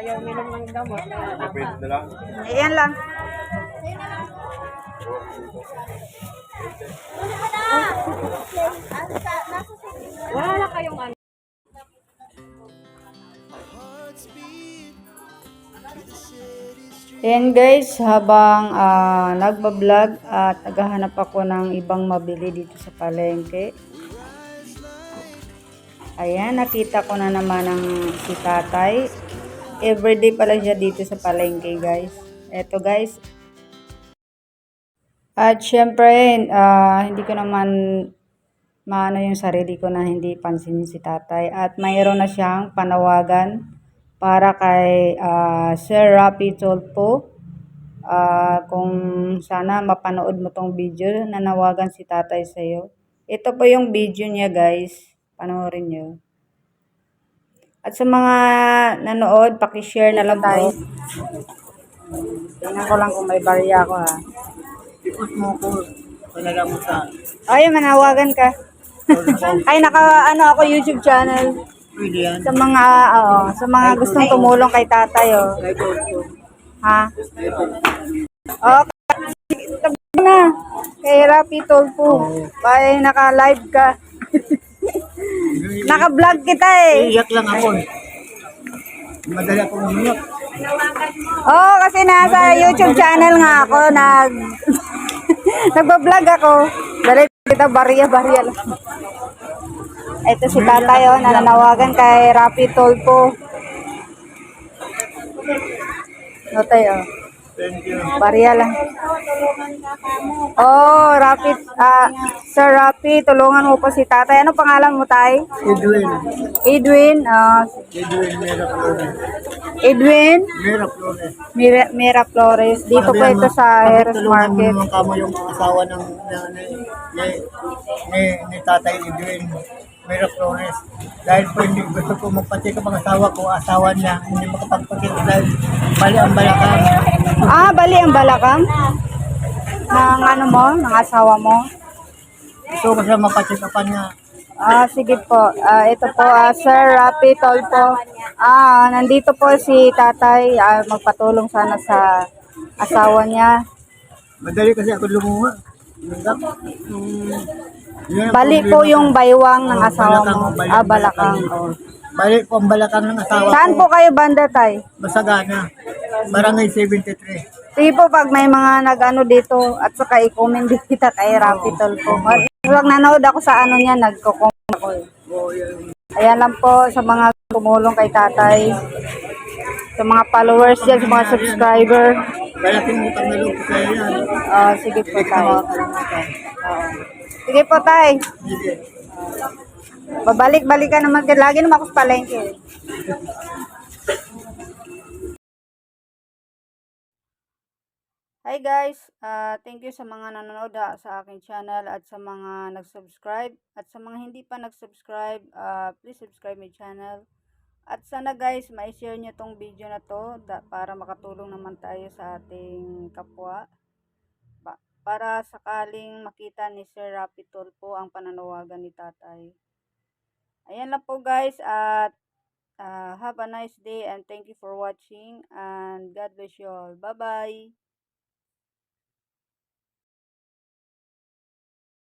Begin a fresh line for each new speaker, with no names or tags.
ayaw minom ng gamot.
Kapit na lang.
Ayan lang.
Wala na kayong ano.
Ayan guys, habang ah, nagbablog at naghahanap ako ng ibang mabili dito sa palengke. Ayan, nakita ko na naman ang si tatay. Everyday pala siya dito sa palengke guys. Eto guys. At syempre, ah, hindi ko naman maano yung sarili ko na hindi pansinin si tatay. At mayroon na siyang panawagan para kay ah, Sir Rapi Tolpo. Ah, kung sana mapanood mo tong video, nanawagan si tatay sa'yo. Ito po yung video niya guys. Panoorin nyo. At sa mga nanood, pakishare na lang po. Tingnan ko lang kung may barya ako ha.
Ipos mo ko. Talaga mo sa...
Ay, manawagan ka. Ay, naka, ano ako, YouTube channel.
Pwede yan.
Sa mga, oo, sa mga gustong tumulong kay tatay, oh. Ha? Okay. Tabi na. Kay Rapi Tolpo. Bye, naka-live ka. Naka-vlog kita eh.
Iyak lang ako eh. Madali akong umiyak.
Oo, oh, kasi nasa YouTube channel nga ako, nag... Nagbablog ako. Dali kita, barya-barya lang. Ito si tatay, oh, nananawagan kay Rapi Tolpo. No, tayo, oh. Barya lang. Oh, Rapi, ah, Sir Rapi, tulungan mo po si tatay. Ano pangalan mo, tay?
Edwin.
Edwin, ah,
Edwin Mera Flores.
Edwin
Mera Flores.
Mira, Mira Flores. Dito po ito sa
Tulungan
Market.
mo kamo yung asawa ng ni, ni, ni, ni Tatay Edwin. Mera Flores. Dahil po hindi gusto ko magpacheck ang asawa ko, asawa niya, hindi makapagpacheck dahil mali ang balakang.
Ah, bali ang balakang? Ng ano mo, ng asawa mo?
Gusto ko siya mapacheck upan niya.
Ah, sige po. Ah, ito po, ah, Sir Rapi Tolpo. Ah, nandito po si tatay. Ah, magpatulong sana sa asawa niya.
Madali kasi ako lumuha.
Hmm. Bali po yung baywang ng
Oh,
asawa mo. Ah, balakang.
balakang. Bali po ang balakang ng asawa
Saan
ko.
po kayo banda, tay?
Masagana. Barangay 73.
Sige po, pag may mga nag-ano dito, at saka i-comment din kita kay Rapi Tolpo. Pag nanood ako sa ano niya, nagko-comment ako eh.
Oh.
Ayan lang po sa mga tumulong kay tatay. Sa mga followers dyan, sa mga subscriber.
Malaking utang na loob ko sa iyo yan.
Ah, sige po tay.
makakalimutan.
Oo. Sige po tay.
Sige.
Babalik-balikan naman. kayo. Lagi naman ako sa palengke. eh. Hi guys, Ah, thank you sa mga nanonood ah, sa aking channel at sa mga nag-subscribe at sa mga hindi pa nag-subscribe, ah, please subscribe my channel. At sana guys, ma-share nyo tong video na to da- para makatulong naman tayo sa ating kapwa. Pa- para sakaling makita ni Sir Rapi Tulpo ang pananawagan ni tatay. Ayan lang po guys at ah, have a nice day and thank you for watching and God bless you all. Bye bye!